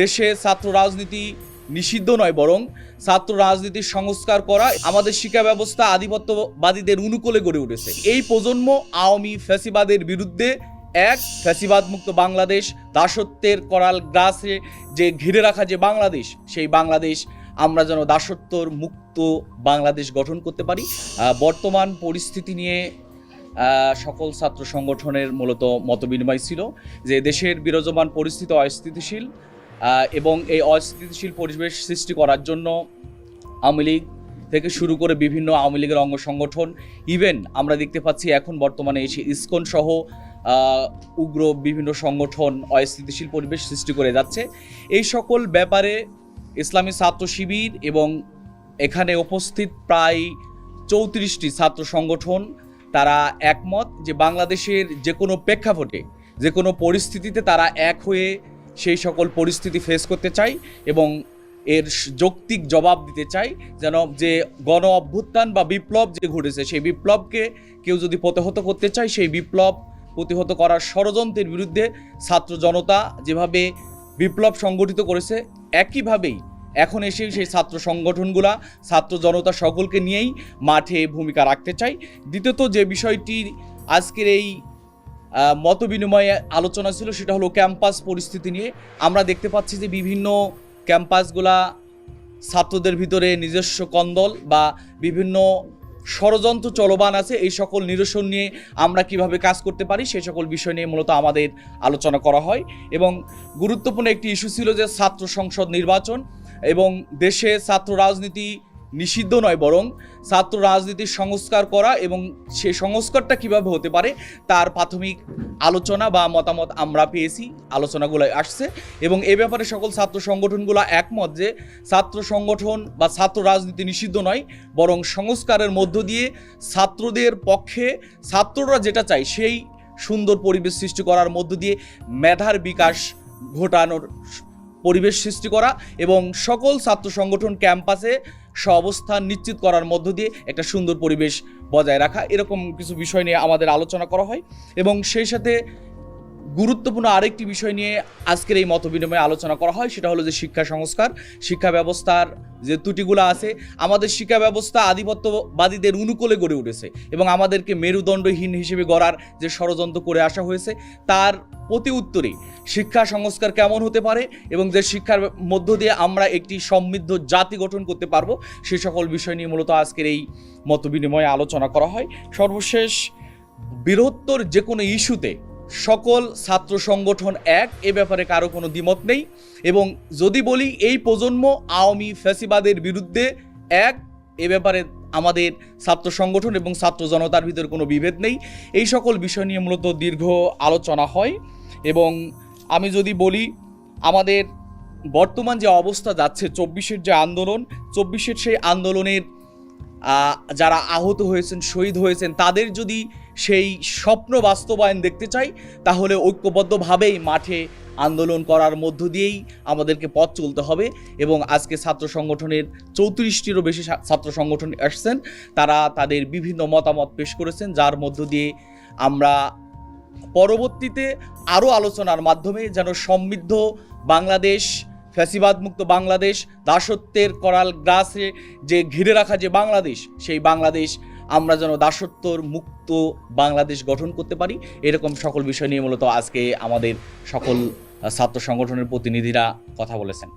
দেশে ছাত্র রাজনীতি নিষিদ্ধ নয়, বরং ছাত্র রাজনীতির সংস্কার করা আমাদের শিক্ষা ব্যবস্থা আধিপত্যবাদীদের অনুকূলে গড়ে উঠেছে। এই প্রজন্ম আওয়ামী ফ্যাসিবাদের বিরুদ্ধে এক ফ্যাসিবাদ মুক্ত বাংলাদেশ, দাসত্বের করাল গ্রাসে যে ঘিরে রাখা যে বাংলাদেশ, সেই বাংলাদেশ আমরা যেন দাসত্বর মুক্ত বাংলাদেশ গঠন করতে পারি। বর্তমান পরিস্থিতি নিয়ে সকল ছাত্র সংগঠনের মূলত মতবিনিময় ছিল যে দেশের বিরাজমান পরিস্থিতি অস্থিতিশীল এবং এই অস্থিতিশীল পরিবেশ সৃষ্টি করার জন্য আওয়ামী লীগ থেকে শুরু করে বিভিন্ন আওয়ামী লীগের অঙ্গ সংগঠন ইভেন আমরা দেখতে পাচ্ছি এখন বর্তমানে এসে ইসকন সহ উগ্র বিভিন্ন সংগঠন অস্থিতিশীল পরিবেশ সৃষ্টি করে যাচ্ছে। এই সকল ব্যাপারে ইসলামী ছাত্র শিবির এবং এখানে উপস্থিত প্রায় চৌত্রিশটি ছাত্র সংগঠন, তারা একমত যে বাংলাদেশের যে কোনো প্রেক্ষাপটে, যে কোনো পরিস্থিতিতে তারা এক হয়ে সেই সকল পরিস্থিতি ফেস করতে চাই এবং এর যৌক্তিক জবাব দিতে চাই যেন যে গণ অভ্যুত্থান বা বিপ্লব যে ঘটেছে, সেই বিপ্লবকে কেউ যদি প্রতিহত করতে চায়, সেই বিপ্লব প্রতিহত করার ষড়যন্ত্রের বিরুদ্ধে ছাত্র জনতা যেভাবে বিপ্লব সংগঠিত করেছে, একইভাবেই এখন এসে সেই ছাত্র সংগঠনগুলা, ছাত্র জনতা সকলকে নিয়েই মাঠে ভূমিকা রাখতে চাই। দ্বিতীয়ত যে বিষয়টি আজকের এই মত বিনিময়ে আলোচনা ছিল, সেটা হলো ক্যাম্পাস পরিস্থিতি নিয়ে। আমরা দেখতে পাচ্ছি যে বিভিন্ন ক্যাম্পাসগুলা ছাত্রদের ভিতরে নিজস্ব কন্দল বা বিভিন্ন ষড়যন্ত্র চলমান আছে। এই সকল নিরসন নিয়ে আমরা কীভাবে কাজ করতে পারি সেই সকল বিষয় নিয়ে মূলত আমাদের আলোচনা করা হয়। এবং গুরুত্বপূর্ণ একটি ইস্যু ছিল যে ছাত্র সংসদ নির্বাচন এবং দেশে ছাত্র রাজনীতি নিষিদ্ধ নয়, বরং ছাত্র রাজনীতির সংস্কার করা এবং সে সংস্কারটা কীভাবে হতে পারে তার প্রাথমিক আলোচনা বা মতামত আমরা পেয়েছি আলোচনাগুলো আসছে। এবং এ ব্যাপারে সকল ছাত্র সংগঠনগুলো একমত যে ছাত্র সংগঠন বা ছাত্র রাজনীতি নিষিদ্ধ নয়, বরং সংস্কারের মধ্য দিয়ে ছাত্রদের পক্ষে ছাত্ররা যেটা চায় সেই সুন্দর পরিবেশ সৃষ্টি করার মধ্য দিয়ে মেধার বিকাশ ঘটানোর পরিবেশ সৃষ্টি করা এবং সকল ছাত্র সংগঠন ক্যাম্পাসে সহাবস্থান নিশ্চিত করার মধ্য দিয়ে একটা সুন্দর পরিবেশ বজায় রাখা। এরকম কিছু বিষয় নিয়ে আমাদের আলোচনা করা হয় এবং সেই সাথে গুরুত্বপূর্ণ আরেকটি বিষয় নিয়ে আজকের এই মত বিনিময়ে আলোচনা করা হয়, সেটা হলো যে শিক্ষা সংস্কার, শিক্ষা ব্যবস্থার যে ত্রুটিগুলো আছে, আমাদের শিক্ষা ব্যবস্থা আধিপত্যবাদীদের অনুকূলে গড়ে উঠেছে এবং আমাদেরকে মেরুদণ্ডহীন হিসেবে গড়ার যে ষড়যন্ত্র করে আসা হয়েছে, তার প্রতি উত্তরে শিক্ষা সংস্কার কেমন হতে পারে এবং যে শিক্ষার মধ্য দিয়ে আমরা একটি সমৃদ্ধ জাতি গঠন করতে পারব, সে সকল বিষয় নিয়ে মূলত আজকের এই মত বিনিময়ে আলোচনা করা হয়। সর্বশেষ, বৃহত্তর যে কোনো ইস্যুতে সকল ছাত্র সংগঠন এক, এ ব্যাপারে কারও কোনো দ্বিমত নেই এবং যদি বলি এই প্রজন্ম আওয়ামী ফ্যাসিবাদের বিরুদ্ধে এক, এ ব্যাপারে আমাদের ছাত্র সংগঠন এবং ছাত্র জনতার ভিতরে কোনো বিভেদ নেই। এই সকল বিষয় নিয়ে মূলত দীর্ঘ আলোচনা হয় এবং আমি যদি বলি, আমাদের বর্তমান যে অবস্থা যাচ্ছে, চব্বিশের যে আন্দোলন, চব্বিশের সেই আন্দোলনের যারা আহত হয়েছেন, শহীদ হয়েছেন, তাদের যদি সেই স্বপ্ন বাস্তবায়ন দেখতে চাই, তাহলে ঐক্যবদ্ধভাবেই মাঠে আন্দোলন করার মধ্য দিয়েই আমাদেরকে পথ চলতে হবে এবং আজকে ছাত্র সংগঠনের চৌত্রিশটিরও বেশি ছাত্র সংগঠন আসছেন, তারা তাদের বিভিন্ন মতামত পেশ করেছেন, যার মধ্য দিয়ে আমরা পরবর্তীতে আরও আলোচনার মাধ্যমে যেন সমৃদ্ধ বাংলাদেশ ফ্যাসিবাদ মুক্ত বাংলাদেশ, দাসত্বের করাল গ্রাসে যে ঘিরে রাখা যে বাংলাদেশ, সেই বাংলাদেশ আমরা যেন দাসত্বর মুক্ত বাংলাদেশ গঠন করতে পারি। এরকম সকল বিষয় নিয়ে মূলত আজকে আমাদের সকল ছাত্র সংগঠনের প্রতিনিধিরা কথা বলেছেন।